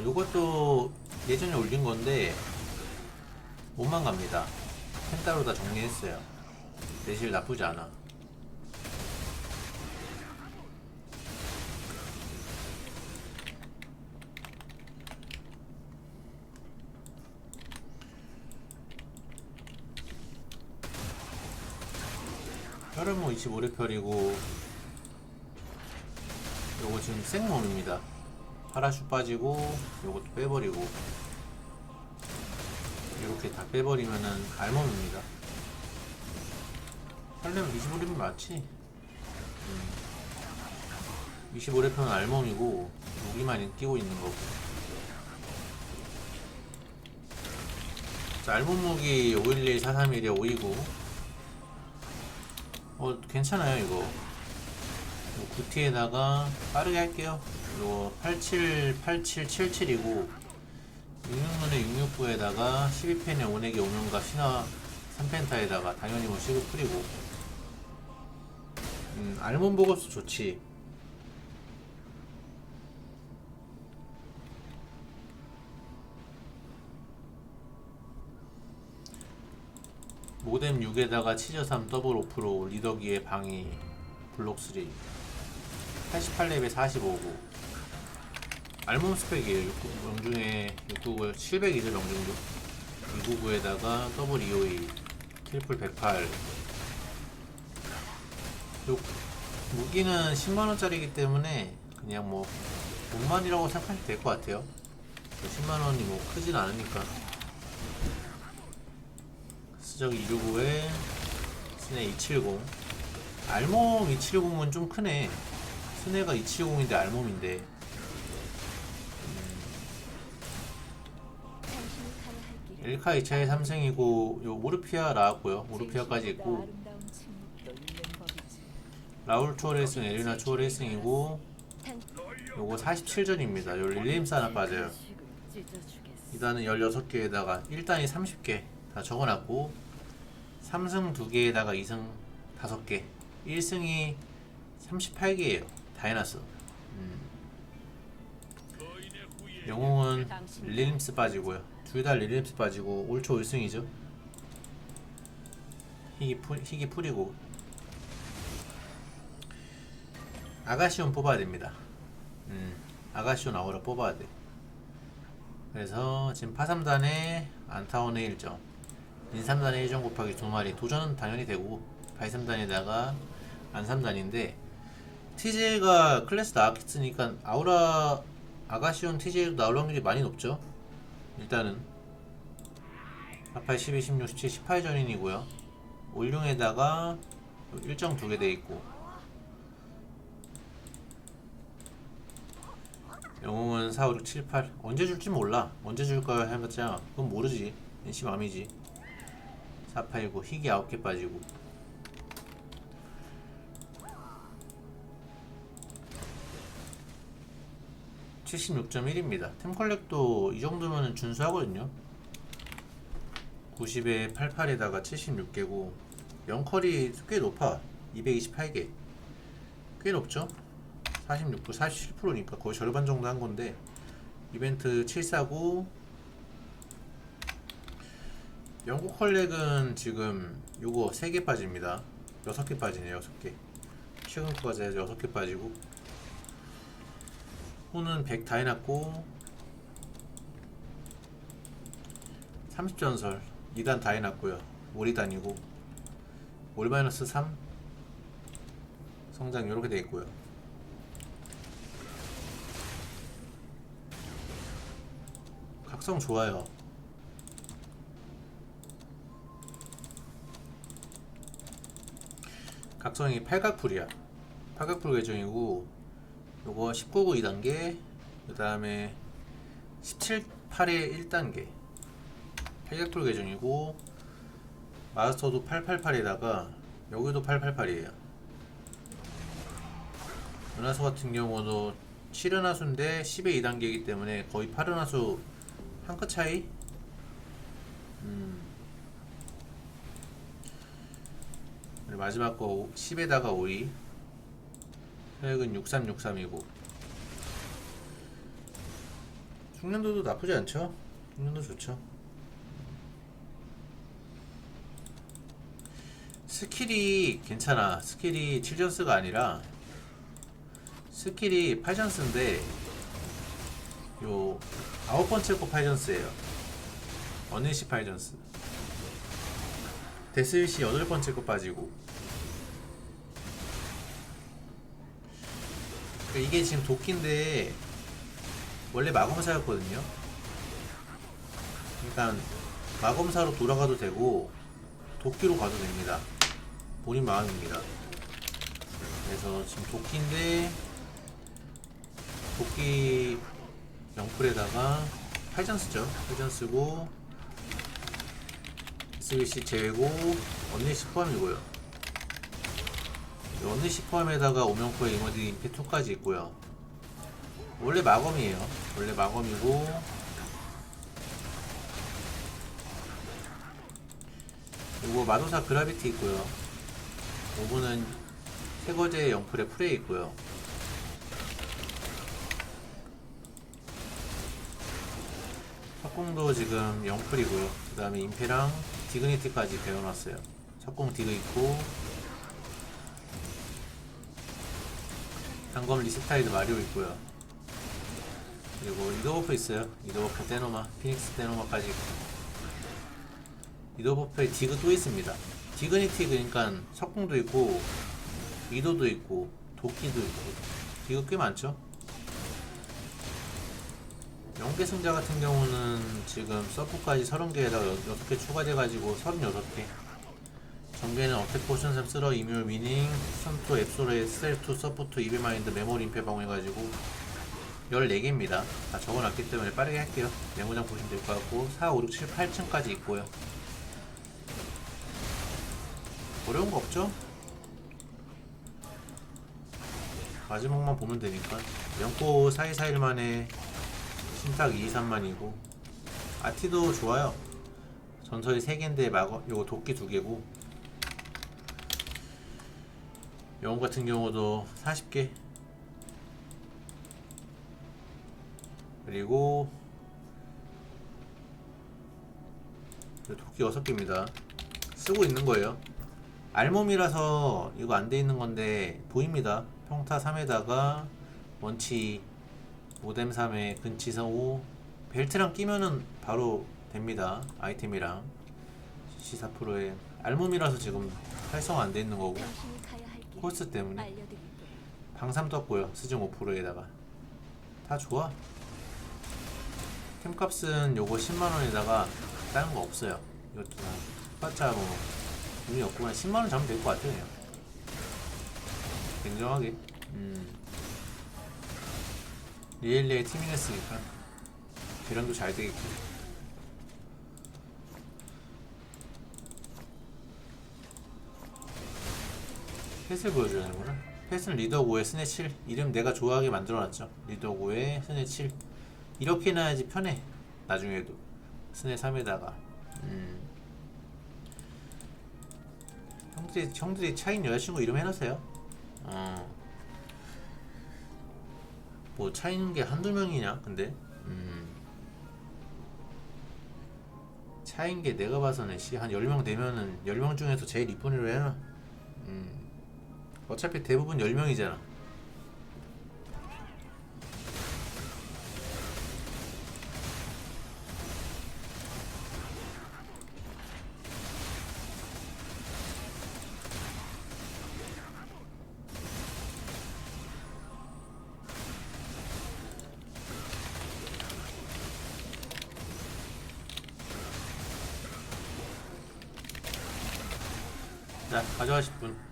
어, 요것도 예전에 올린 건데 몸만 갑니다. 펜따로 다 정리했어요. 내실 나쁘지 않아. 혈은 뭐 25레펠이고 요거 지금 생몸입니다. 파라슈 빠지고 요것도 빼버리고 이렇게 다 빼버리면은 알몸입니다. 하려면 25레펠 맞지? 음. 25레펠은 알몸이고 무기만 끼고 있는 거고 자, 알몸 무기 511 431에 529 어 괜찮아요 이거 요 구티에다가 빠르게 할게요 이거 878777이고 66눈에 669에다가 12펜에 오넥에 오면과 신화 3펜타에다가 당연히 뭐 시급 풀이고. 음 알몬 보급수 좋지. 모뎀 6에다가 치저 3 더블 오프로 리더기의 방위 블록 3 88렙에 45고 알몸 스펙이에요. 69, 명중에 699 700이죠 명중도. 299에다가 더블 252 트리플 108 요 무기는 10만원짜리이기 때문에 그냥 뭐 돈만이라고 생각하시면 될것 같아요. 10만원이 뭐 크진 않으니까. 수적 265에 스네 270 알몸 270은 좀 크네. 스네가 270인데 알몸인데 1카 2차의 3승이고 요 우르피아 라고요. 우르피아까지 있고 라울 초월 1승 에리나 초월 1승이고 요거 47전입니다. 요 릴리임스 하나 빠져요. 2단은 16개에다가 1단이 30개 다 적어놨고 3승 2개에다가 2승 5개 1승이 38개예요. 다이너스 음. 영웅은 릴림스 빠지고요. 둘다 릴림스 빠지고 올 초 1승이죠. 희귀, 풀, 희귀 풀이고. 아가시온 뽑아야 됩니다. 음, 아가시온 아우라 뽑아야 돼. 그래서 지금 파3단에 안타원의 1점 인3단에 1점 곱하기 2마리 도전은 당연히 되고 바이3단에다가 안3단인데 TJ가 클래스 나왔으니까 아우라 아가시온 TJ도 나올 확률이 많이 높죠 일단은 아파이 12, 16, 17, 18 전인이고요. 올룡에다가 일정 두 개 돼 있고. 영웅은 4, 5, 6, 7, 8 언제 줄지 몰라. 언제 줄까 해봤자 그건 모르지. NC 맘이지. 4, 8, 9 희귀 9개 빠지고 (76.1입니다) 템컬렉도 이 정도면 준수하거든요. 90에 88에다가 76개고 영컬이 꽤 높아. 228개. 꽤 높죠? 46% 47%니까 거의 절반 정도 한 건데 이벤트 7사고 영국 컬렉은 지금 요거 3개 빠집니다. 6개 빠지네요 6개. 최근 거까지 해서 6개 빠지고 호는 100 다 해놨고 30전설 2단 다 해놨고요 5리단이고 올 마이너스 3 성장 이렇게 돼 있고요 각성 좋아요. 각성이 팔각풀이야. 팔각풀 계정이고 요거 19구 2단계 그 다음에 17, 8의 1단계 팔각풀 계정이고 마스터도 888에다가 여기도 888이에요. 은하수 같은 경우도 7은하수인데 10의 2단계이기 때문에 거의 8은하수 한 끗 차이? 음. 마지막 거 10에다가 5이 혈액은 6363이고 숙련도도 나쁘지 않죠? 숙련도 좋죠. 스킬이 괜찮아. 스킬이 7전스가 아니라 스킬이 8전스인데 요 아홉 번째 거 8전스예요. 어니시 8전스. 데스윗이 여덟 번째 거 빠지고 그러니까 이게 지금 도끼인데 원래 마검사였거든요. 그러니까 마검사로 돌아가도 되고 도끼로 가도 됩니다. 본인 마음입니다. 그래서 지금 도끼인데 도끼 영풀에다가 8전 쓰죠. 8전 쓰고 SBC 제외고 언니시 포함이고요. 이 언니시 포함에다가 오명포의 이모드 임페 2까지 있고요. 원래 마검이에요. 원래 마검이고 그리고 마도사 그라비티 있고요. 5분은 세거제 영풀에 프레이 있고요. 석공도 지금 영풀이고요. 그 다음에 임페랑 디그니티까지 배워놨어요. 석공 디그 있고 단검 리스타이드 마리오 있고요. 그리고 리더버프 있어요. 리더버프 데노마, 피닉스 데노마까지 있고 리더버프에 디그 또 있습니다. 디그니티 그러니까 석궁도 있고 위도도 있고 도끼도 있고 디그 꽤 많죠. 영계 승자 같은 경우는 지금 서프까지 30개에다가 6개 추가돼가지고 36개 전개는 어택 포션 샘 쓰러 이뮤 미닝 선투 앱소르의 스텔투 서포트 이베 마인드 메모리 임페 방해가지고 14개입니다. 다 적어놨기 때문에 빠르게 할게요. 메모장 보시면 될 것 같고 4, 5, 6, 7, 8층까지 있고요. 어려운 거 없죠? 마지막만 보면 되니까. 연고 사이사일 만에 신탁 2, 3만이고. 아티도 좋아요. 전설이 3개인데 마거 요거 도끼 2개고 영웅 같은 경우도 40개. 그리고 요 도끼 6개입니다. 쓰고 있는 거예요. 알몸이라서 이거 안 돼 있는 건데 보입니다. 평타 3에다가 원치 모뎀 3에 근치사 5 벨트랑 끼면은 바로 됩니다. 아이템이랑. CC4%에 알몸이라서 지금 활성화 안 돼 있는 거고 코스 때문에. 방삼 떴고요 수정 5%에다가. 다 좋아. 템값은 요거 10만원에다가 다른 거 없어요. 이것도 다 해봤자 뭐 돈이 없고 그냥 10만원 잡으면 될 것 같아요 냉정하게. 음. 리엘리의 팀이냈으니까. 계량도 잘 되겠고 펫을 보여줘야 되는구나. 펫은 리더 5에 스네 7 이름 내가 좋아하게 만들어놨죠. 리더 5에 스네 7 이렇게 해놔야지 편해. 나중에도. 스네 3에다가. 음. 형들이 형들이 차인 여자친구 이름 해놓으세요. 어. 뭐 차이는 게 한두 명이냐 근데? 음. 차인 게 내가 봐서는 씨한 10명 되면은 10명 중에서 제일 이쁜 애로 해놔. 음. 어차피 대부분 10명이잖아. 자 가져가실 분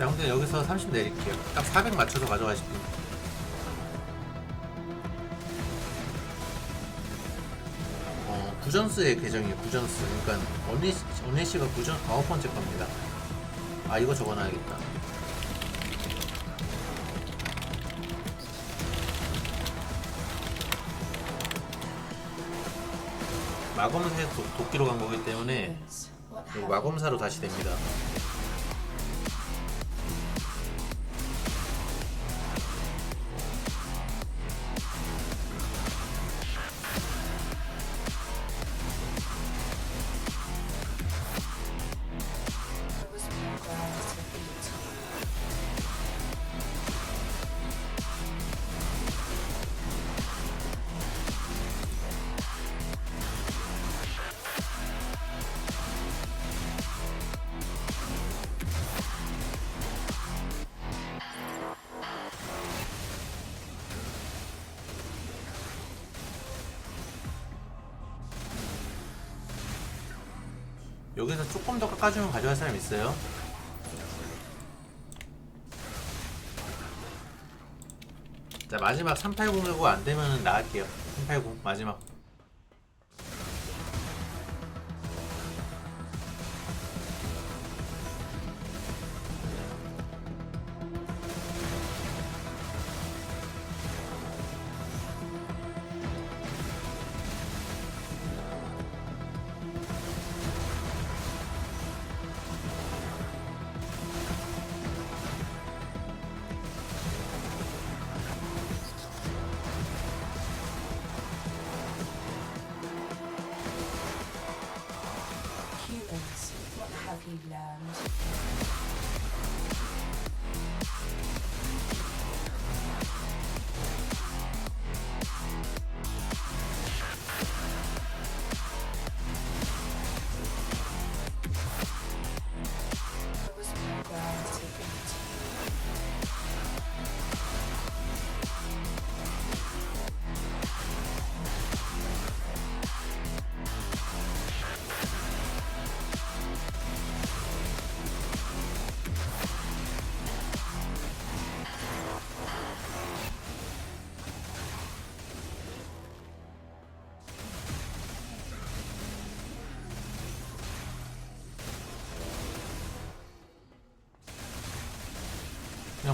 자 형들 여기서 30 내릴게요. 딱 400 맞춰서 가져가실 분 어, 구전스의 계정이에요 구전스 그러니까 언니, 언니 씨가 구전 아홉 번째 겁니다. 아 이거 적어놔야겠다. 마검새 도, 도끼로 간 거기 때문에 이거 마검사로 다시 됩니다 여기서 조금 더 깎아주면 가져갈 사람 있어요? 자 마지막 380이고 안되면 나갈게요 380 마지막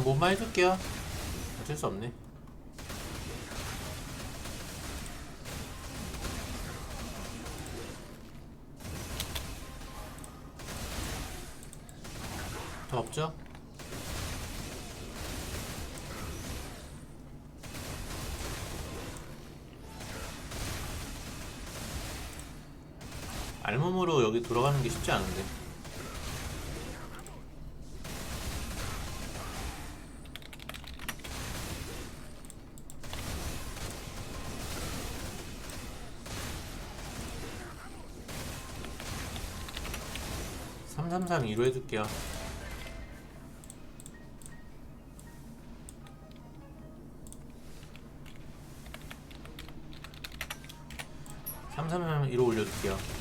몸만 해줄게요. 어쩔 수 없네. 더 없죠? 알몸으로 여기 돌아가는 게 쉽지 않은데 삼삼삼 2로 해둘게요. 삼삼삼 2로 올려둘게요.